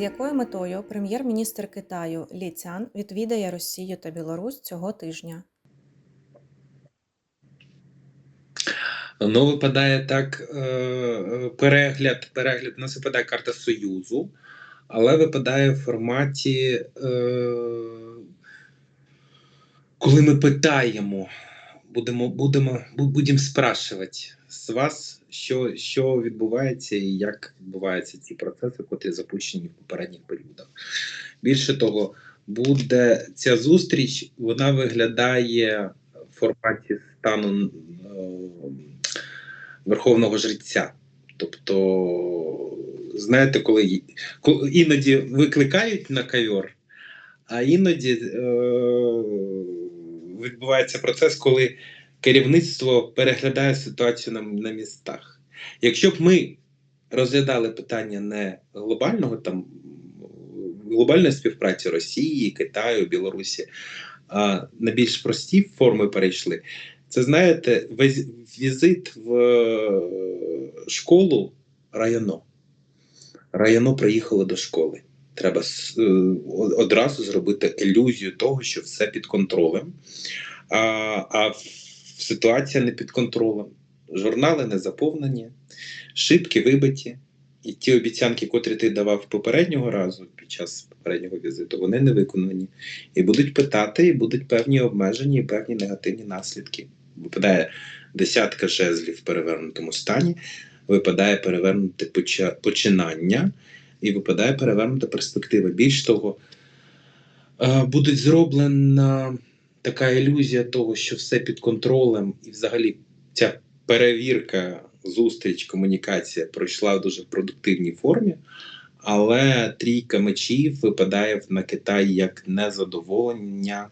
З якою метою прем'єр-міністр Китаю Лі Цян відвідає Росію та Білорусь цього тижня? Ну, випадає так е, перегляд, перегляд, у нас випадає карта Союзу, але випадає в форматі, е, коли ми питаємо, будемо, будемо, будемо спрашувати з вас, що, що відбувається і як відбуваються ці процеси, котрі запущені в попередніх періодах. Більше того, буде ця зустріч, вона виглядає в форматі стану е, верховного жреця. Тобто, знаєте, коли, коли іноді викликають на ковер, а іноді е, відбувається процес, коли керівництво переглядає ситуацію на, на містах. Якщо б ми розглядали питання не глобального там глобальної співпраці Росії, Китаю, Білорусі, а на більш прості форми перейшли, це знаєте, віз- візит в е, школу районо. Районо приїхало до школи. Треба е, одразу зробити ілюзію того, що все під контролем. А, а ситуація не під контролем. Журнали не заповнені, шибки вибиті. І ті обіцянки, котрі ти давав попереднього разу під час попереднього візиту, вони не виконані. І будуть питати, і будуть певні обмеження, і певні негативні наслідки. Випадає десятка жезлів в перевернутому стані, випадає перевернуте починання, і випадає перевернута перспектива. Більш того, е, буде зроблена така ілюзія того, що все під контролем, і взагалі ця перевірка, зустріч, комунікація пройшла в дуже продуктивній формі. Але трійка мечів випадає на Китай як незадоволення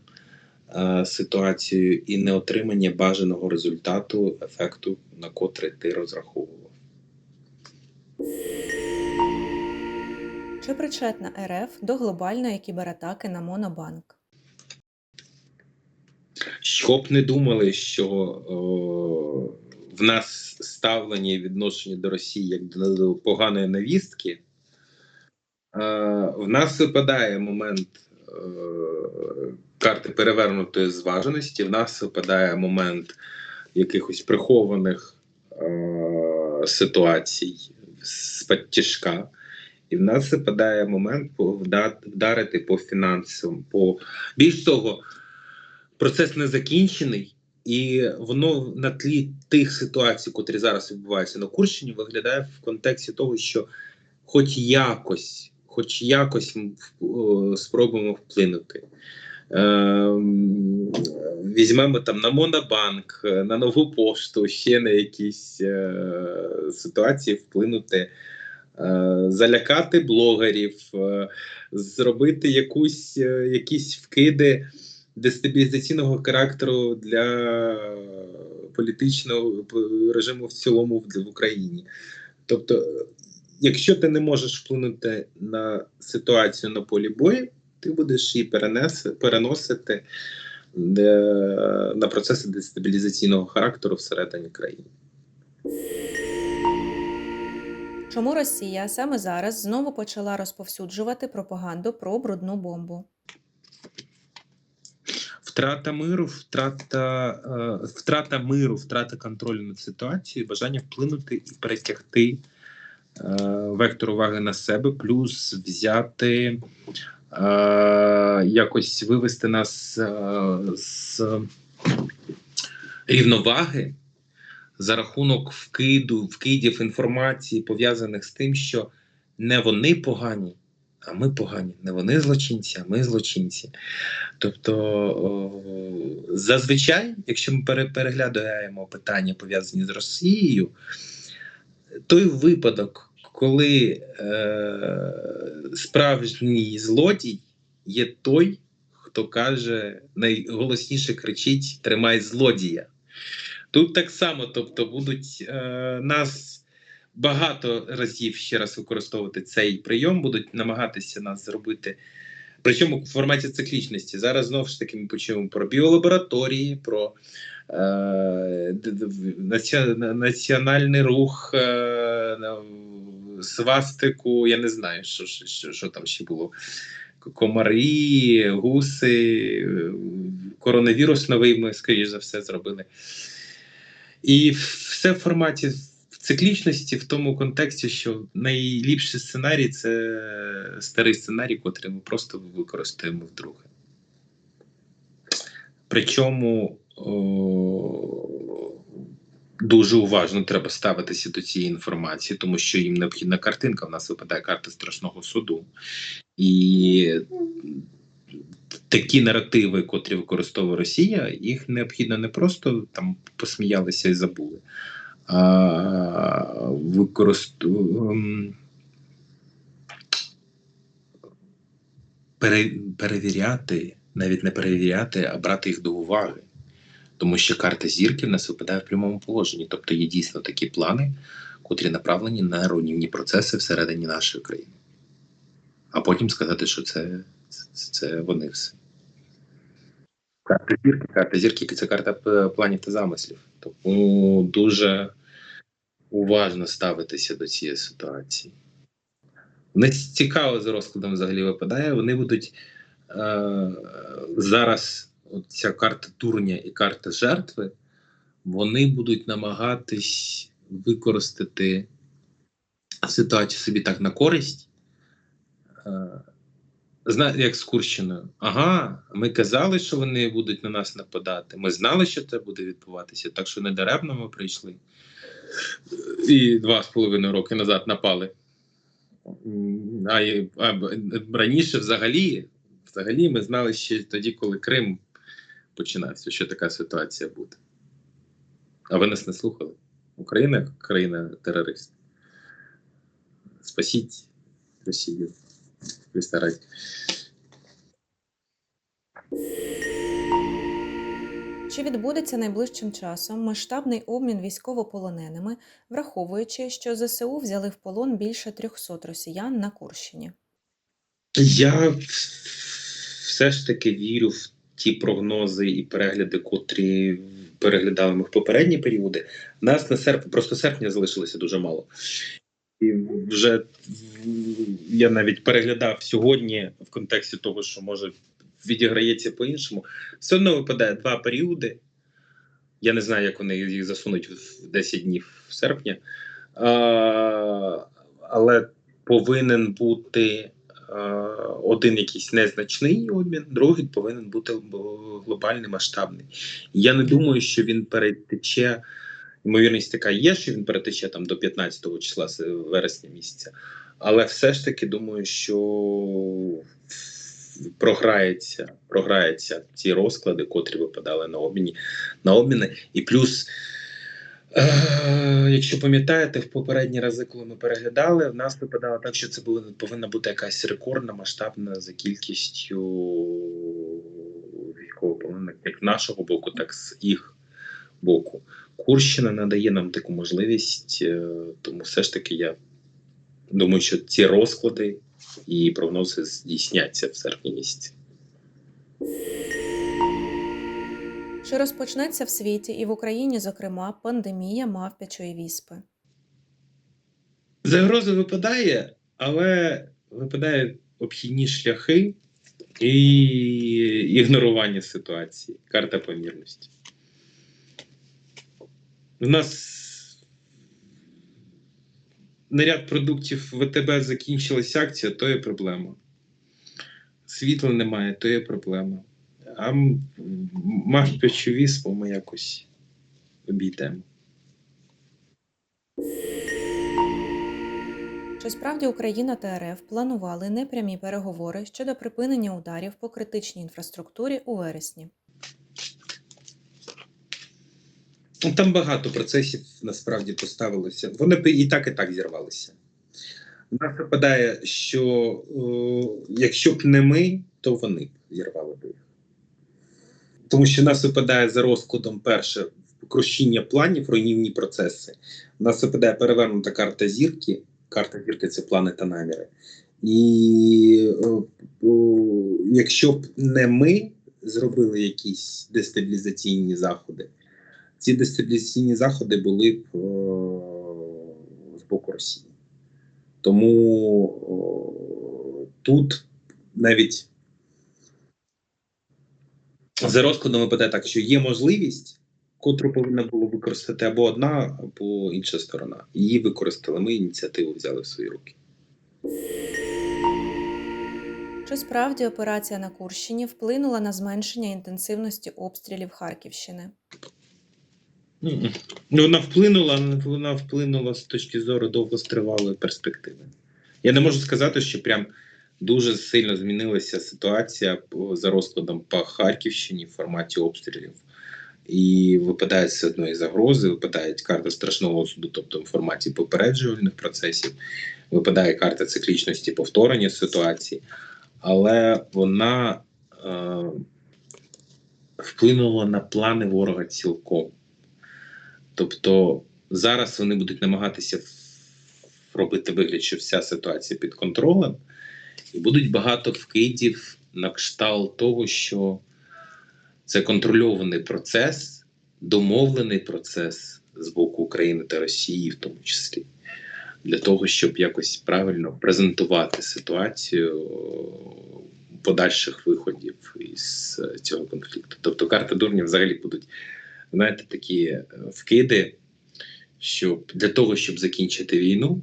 е, ситуацією і неотримання бажаного результату, ефекту, на котрий ти розраховував. Чи причетна РФ до глобальної кібератаки на Монобанк? Щоб не думали, що о, в нас ставлення і відношення до Росії як до поганої навістки, е, в нас випадає момент е, карти перевернутої зваженості, в нас випадає момент якихось прихованих е, ситуацій з тяжка. І в нас випадає момент вдарити по фінансам. По... Більш того, процес не закінчений, і воно на тлі тих ситуацій, котрі зараз відбуваються на Курщині, виглядає в контексті того, що хоч якось, хоч якось спробуємо вплинути. Ем, Візьмемо там на Монобанк, е, на нову пошту, ще на якісь е, ситуації вплинути, е, залякати блогерів, зробити якусь, якісь вкиди дестабілізаційного характеру для політичного режиму в цілому в, Україні. Тобто, якщо ти не можеш вплинути на ситуацію на полі бою, ти будеш її перенес, переносити е, на процеси дестабілізаційного характеру всередині країни. Чому Росія саме зараз знову почала розповсюджувати пропаганду про брудну бомбу? Втрата миру, втрата, е, втрата миру, втрата контролю над ситуацією, бажання вплинути і перетягти е, вектор уваги на себе, плюс взяти, е, якось вивести нас з рівноваги за рахунок вкиду, вкидів інформації, пов'язаних з тим, що не вони погані, а ми погані. Не вони злочинці, а ми злочинці. Тобто зазвичай, якщо ми переглядаємо питання пов'язані з Росією, той випадок, коли е, справжній злодій є той, хто каже, найголосніше кричить Тримай злодія. Тут так само, тобто, будуть е, нас багато разів ще раз використовувати цей прийом, будуть намагатися нас зробити. Причому в форматі циклічності. Зараз знову ж таки ми почуємо про біолабораторії, про е, національний рух, е, свастику, я не знаю, що, що, що, там ще було. Комари, гуси, коронавірус новий ми, скоріш за все, зробили. І все в форматі циклічності в тому контексті, що найліпший сценарій це старий сценарій, котрий ми просто використаємо вдруге. Причому о, дуже уважно треба ставитися до цієї інформації, тому що їм необхідна картинка. У нас випадає карта страшного суду. І такі наративи, котрі використовує Росія, їх необхідно не просто там посміялися і забули, а. Пере, перевіряти, навіть не перевіряти, а брати їх до уваги. Тому що карта зірки в нас випадає в прямому положенні. Тобто є дійсно такі плани, котрі направлені на руйнівні процеси всередині нашої країни. А потім сказати, що це, це, це вони все. Карта зірки, карта зірки це карта планів та замислів. Тому дуже уважно ставитися до цієї ситуації. Не цікаво за розкладом взагалі випадає. Вони будуть е, зараз ця карта турня і карта жертви, вони будуть намагатись використати ситуацію собі так на користь. Е, Знаєте, як з Курщиною. Ага, ми казали, що вони будуть на нас нападати. Ми знали, що це буде відбуватися, так що не даремно ми прийшли. І два з половиною роки назад напали. А, а раніше взагалі, взагалі ми знали ще тоді, коли Крим починався, що така ситуація буде. А ви нас не слухали. Україна країна терорист. Спасіть Росію. Христа Чи відбудеться найближчим часом масштабний обмін військовополоненими, враховуючи, що ЗСУ взяли в полон більше 300 росіян на Курщині? Я все ж таки вірю в ті прогнози і перегляди, котрі переглядали ми в попередні періоди. Нас на серпні, просто серпня залишилося дуже мало. І вже я навіть переглядав сьогодні в контексті того, що може відіграється по-іншому. Все одно випадає два періоди. Я не знаю, як вони їх засунуть в 10 днів серпня. А, але повинен бути е, один якийсь незначний обмін, другий повинен бути глобальний, масштабний. Я не думаю, що він перетече. Ймовірність така є, що він перетече там до 15 числа вересня місяця. Але все ж таки думаю, що програється, програється ці розклади, котрі випадали на обміні, на обміни. І плюс Е, Якщо пам'ятаєте, в попередні рази, коли ми переглядали, в нас випадало так, що це була, повинна бути якась рекордна масштабна за кількістю військовополонених, як нашого боку, так з їх боку. Курщина надає нам таку можливість, е, тому все ж таки я думаю, що ці розклади і прогнози здійсняться в серпні місяці. Чи розпочнеться в світі і в Україні, зокрема, пандемія мавпячої віспи? Загроза випадає, але випадають обхідні шляхи і ігнорування ситуації. Карта помірності. У нас на ряд продуктів ВТБ закінчилась акція, то є проблема. Світла немає, то є проблема. А м- мавпячу віспу ми якось обійдемо. Чи справді Україна та РФ планували непрямі переговори щодо припинення ударів по критичній інфраструктурі у вересні? Ну, Там багато процесів насправді поставилося. Вони б і так, і так зірвалися. Нас випадає, що е, якщо б не ми, то вони б зірвали б їх. Тому що нас випадає за розкладом перше крушіння планів, руйнівні процеси. У нас випадає перевернута карта зірки. Карта зірки це плани та наміри. І е, о, якщо б не ми зробили якісь дестабілізаційні заходи, ці дестабілізаційні заходи були б о, з боку Росії. Тому о, тут навіть за розкладом випадає так, що є можливість, котру повинна була використати або одна, або інша сторона. Її використали. Ми ініціативу взяли в свої руки. Чи справді операція на Курщині вплинула на зменшення інтенсивності обстрілів Харківщини? Мгм. Ну, вона вплинула, вона вплинула з точки зору довгостривалої перспективи. Я не можу сказати, що прям дуже сильно змінилася ситуація за розкладом по Харківщині в форматі обстрілів. І випадає все одно і загрози, випадає карта страшного суду, тобто в форматі попереджувальних процесів, випадає карта циклічності повторення ситуації, але вона е, вплинула на плани ворога цілком. Тобто зараз вони будуть намагатися робити вигляд, що вся ситуація під контролем, і будуть багато вкидів на кшталт того, що це контрольований процес, домовлений процес з боку України та Росії, в тому числі, для того, щоб якось правильно презентувати ситуацію подальших виходів із е, цього конфлікту. Тобто карти дурнів взагалі будуть знаєте, такі е, вкиди, щоб для того, щоб закінчити війну,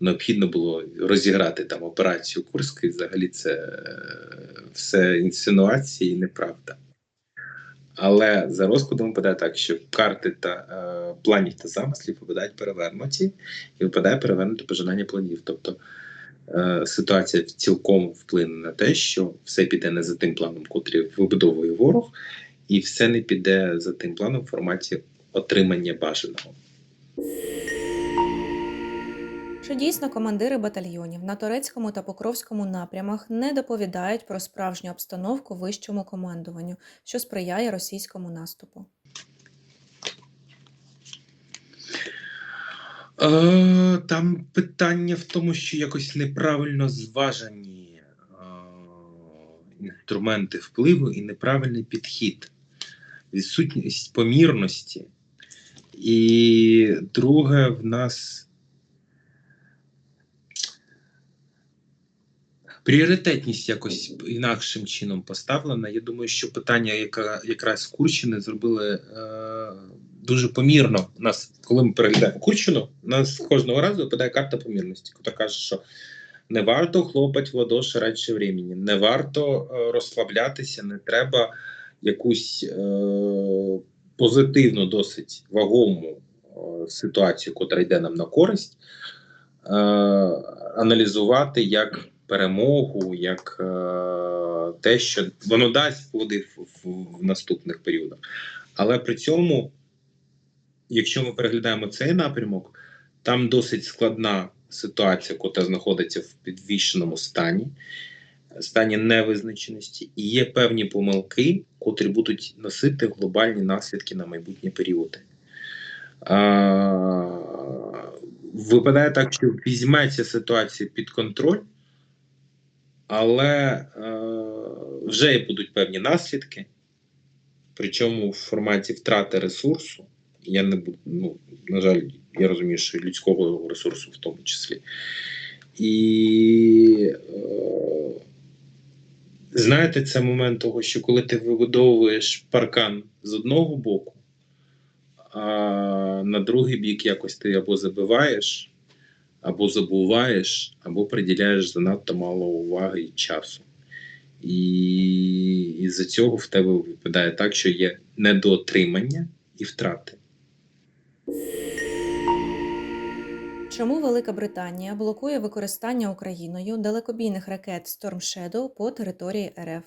необхідно було розіграти там операцію Курська, і взагалі це е, все інсинуації і неправда. Але за розкладом випадає так, що карти та е, планів та замислів випадають перевернуті, і випадає перевернуте пожинання планів. Тобто е, ситуація цілком вплине на те, що все піде не за тим планом, котрий вибудовує ворог, і все не піде за тим планом в форматі отримання бажаного. Чи дійсно командири батальйонів на Торецькому та Покровському напрямах не доповідають про справжню обстановку вищому командуванню, що сприяє російському наступу? Е, там питання в тому, що якось неправильно зважені е, інструменти впливу і неправильний підхід, відсутність помірності. І друге, в нас пріоритетність якось інакшим чином поставлена. Я думаю, що питання, яка якраз Курщини зробили е, дуже помірно. Нас, коли ми переглядаємо Курщину, нас кожного разу випадає карта помірності, яка каже, що не варто хлопати в ладоші радше времени, не варто е, розслаблятися, не треба якусь е, позитивну, досить вагому е, ситуацію, котра йде нам на користь, е, аналізувати як перемогу, як е, те, що воно дасть плоди в, в, в наступних періодах. Але при цьому, якщо ми переглядаємо цей напрямок, там досить складна ситуація, яка знаходиться в підвішеному стані, стані невизначеності, і є певні помилки, котрі будуть носити глобальні наслідки на майбутні періоди. А, випадає так, що візьметься ситуація під контроль, але е, вже будуть певні наслідки, причому в форматі втрати ресурсу. Я не буду, ну, на жаль, я розумію, що людського ресурсу в тому числі. І е, знаєте, це момент того, що коли ти вибудовуєш паркан з одного боку, а на другий бік якось ти або забиваєш, або забуваєш, або приділяєш занадто мало уваги і часу. І із-за цього в тебе випадає так, що є недоотримання і втрати. Чому Велика Британія блокує використання Україною далекобійних ракет Storm Shadow по території РФ?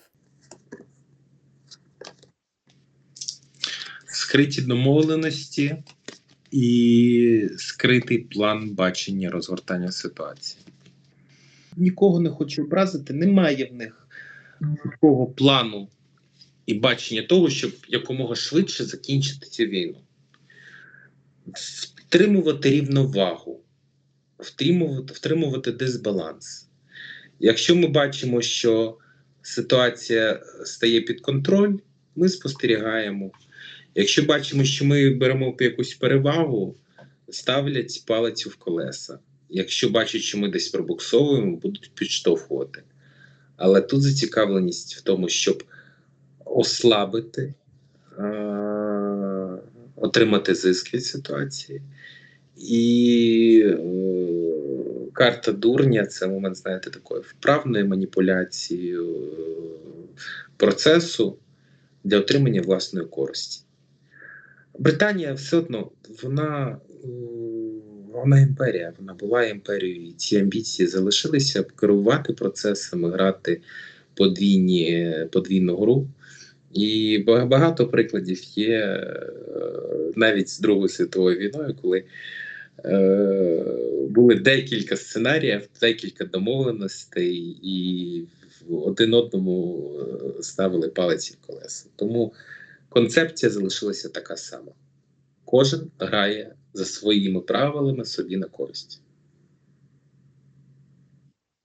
скриті домовленості і скритий план бачення розгортання ситуації. Нікого не хочу образити, немає в них такого плану і бачення того, щоб якомога швидше закінчити цю війну. Втримувати рівновагу, втримувати, втримувати дисбаланс. Якщо ми бачимо, що ситуація стає під контроль, ми спостерігаємо. Якщо бачимо, що ми беремо якусь перевагу, ставлять палицю в колеса. якщо бачать, що ми десь пробуксовуємо, будуть підштовхувати. Але тут зацікавленість в тому, щоб ослабити, отримати зиск від ситуації. І е- карта дурня це момент, знаєте, такої вправної маніпуляції е- процесу для отримання власної користі. Британія все одно вона, е, вона імперія, вона була імперією, і ці амбіції залишилися керувати процесами, грати подвійні, подвійну гру. І багато прикладів є навіть з Другою світовою війною, коли були декілька сценаріїв, декілька домовленостей, і один одному е, ставили палиці в колеса. Тому концепція залишилася така сама. Кожен грає за своїми правилами собі на користь.